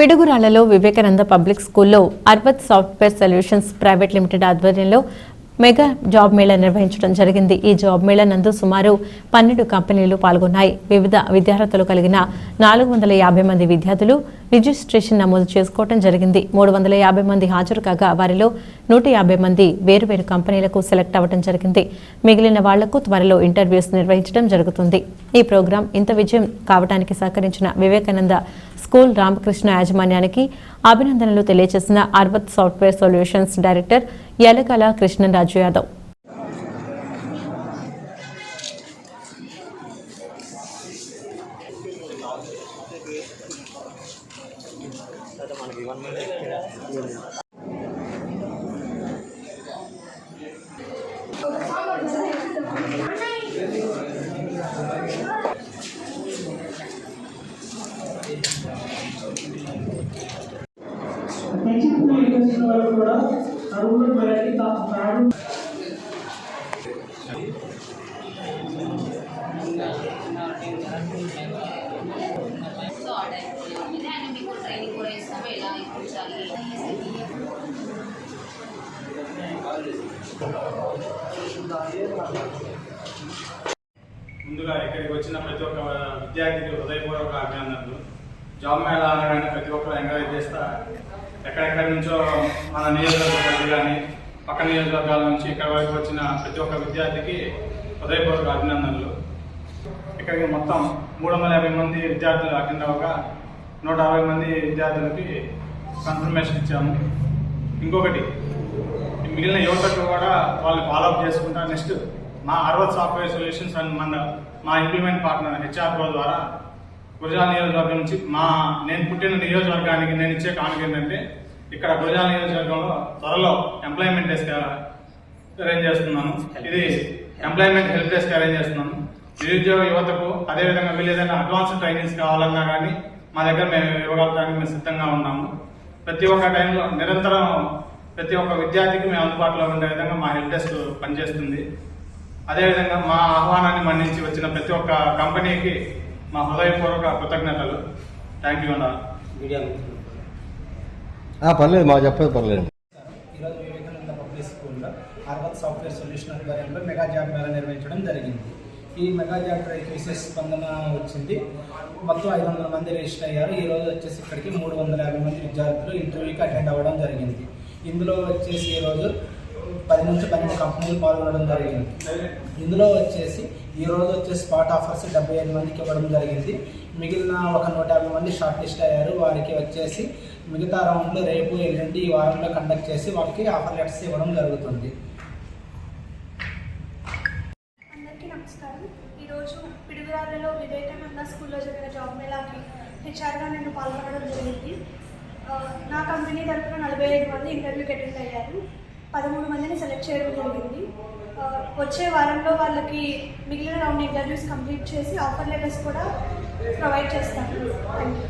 పిడుగురాళ్ళలో Vivekananda public స్కూల్లో Arbat software solutions private limited ఆధ్వర్యంలో mega job mela నిర్వహించడం జరిగింది. ఈ జాబ్ మేళా నందు సుమారు పన్నెండు కంపెనీలు పాల్గొన్నాయి. వివిధ విద్యార్హతలు కలిగిన నాలుగు వందల యాభై మంది విద్యార్థులు రిజిస్ట్రేషన్ నమోదు చేసుకోవడం జరిగింది. మూడు వందల యాభై మంది హాజరు కాగా వారిలో నూట యాభై మంది వేరువేరు కంపెనీలకు సెలెక్ట్ అవ్వడం జరిగింది. మిగిలిన వాళ్ళకు త్వరలో ఇంటర్వ్యూస్ నిర్వహించడం జరుగుతుంది. ఈ ప్రోగ్రాం ఇంత విజయం కావడానికి సహకరించిన వివేకానంద స్కూల్ రామకృష్ణ యాజమాన్యానికి అభినందనలు తెలియజేసిన Arbat software solutions director Yalakala Krishnaraju Yadav. Tension feel వచ్చిన వాళ్ళు కూడా ఆ రూమ్లో వెళ్ళి ముందుగా ఇక్కడికి వచ్చిన ప్రతి ఒక్క విద్యార్థికి హృదయపూర్వక అభినందనలు. జాబ్ మేళా అనగానే ప్రతి ఒక్కరు ఎంకరేజ్ చేస్తా ఎక్కడెక్కడి నుంచో మన నియోజకవర్గాలు కానీ పక్క నియోజకవర్గాల నుంచి ఇక్కడ వరకు వచ్చిన ప్రతి ఒక్క విద్యార్థికి హృదయపూర్వక అభినందనలు. ఇక్కడికి మొత్తం మూడు వందల యాభై మంది విద్యార్థులు అటెండ్ అవ్వగా నూట అరవై మంది విద్యార్థులకి కన్ఫర్మేషన్ ఇచ్చాము. ఇంకొకటి మిగిలిన యువతకు కూడా వాళ్ళు ఫాలోఅప్ చేసుకుంటా. నెక్స్ట్ మా అరవత్ సాఫ్ట్వేర్ సొల్యూషన్స్ అండ్ మన మా ఇంప్లిమెంట్ పార్ట్నర్ హెచ్ఆర్ఓ ద్వారా గురజాల నియోజకవర్గం నుంచి మా నేను పుట్టిన నియోజకవర్గానికి నేను ఇచ్చే కానుక ఏంటంటే ఇక్కడ గురజాల నియోజకవర్గంలో త్వరలో ఎంప్లాయ్మెంట్ డెస్క్ అరేంజ్ చేస్తున్నాను. ఇది ఎంప్లాయ్మెంట్ హెల్ప్ డెస్క్ అరేంజ్ చేస్తున్నాను. నిరుద్యోగ యువతకు అదేవిధంగా వీళ్ళు ఏదైనా అడ్వాన్స్ ట్రైనింగ్స్ కావాలన్నా కానీ మా దగ్గర మేము ఇవ్వగలడానికి మేము సిద్ధంగా ఉన్నాము. ప్రతి ఒక్క టైంలో నిరంతరం ప్రతి ఒక్క విద్యార్థికి మేము అందుబాటులో ఉండే విధంగా మా హెల్ప్ డెస్క్ పనిచేస్తుంది. అదేవిధంగా మా ఆహ్వానాన్ని మన్నించి వచ్చిన ప్రతి ఒక్క కంపెనీకి మా హృదయపూర్వక కృతజ్ఞతలు. థ్యాంక్ యూ అన్నారు మీడియా పర్లేదు మాకు చెప్పదు పర్లేదు. ఈరోజు వివేకానంద పబ్లిక్ స్కూల్లో అర్బత్ సాఫ్ట్వేర్ సొల్యూషన్ ఆధ్వర్యంలో మెగా జాబ్ మేళా నిర్వహించడం జరిగింది. ఈ మెగా జాబ్ డ్రైవ్కి విశేష స్పందన వచ్చింది. మొత్తం ఐదు వందల మంది రిజిస్టర్ అయ్యారు. ఈ రోజు వచ్చేసి ఇక్కడికి మూడు వందల యాభై మంది విద్యార్థులు ఇంటర్వ్యూకి అటెండ్ అవ్వడం జరిగింది. ఇందులో వచ్చేసి ఈరోజు పది నుంచి పన్నెండు కంపెనీలు పాల్గొనడం జరిగింది. ఇందులో వచ్చేసి ఈ రోజు వచ్చేసి స్పాట్ ఆఫర్స్ డెబ్బై ఐదు మందికి ఇవ్వడం జరిగింది. మిగిలిన ఒక నూట యాభై మంది షార్ట్ లిస్ట్ అయ్యారు. వారికి వచ్చేసి మిగతా రౌండ్లో రేపు ఎల్లుండి ఈ వారంలో కండక్ట్ చేసి వాళ్ళకి ఆఫర్ లెటర్స్ ఇవ్వడం జరుగుతుంది. అందరికీ నమస్కారం. ఈరోజు పిడుగురాళ్ళలో వివేకానంద స్కూల్లో జరిగిన జాబ్ మేళాకి హెచ్ఆర్గా నేను పాల్గొనడం జరిగింది. నా కంపెనీ తరఫున నలభై ఐదు మంది ఇంటర్వ్యూకి అటెండ్ అయ్యారు. పదమూడు మందిని సెలెక్ట్ చేయడం జరిగింది. వచ్చే వారంలో వాళ్ళకి మిగిలిన రౌండ్ ఇంటర్వ్యూస్ కంప్లీట్ చేసి ఆఫర్ లెటర్స్ కూడా ప్రొవైడ్ చేస్తాను. Thank you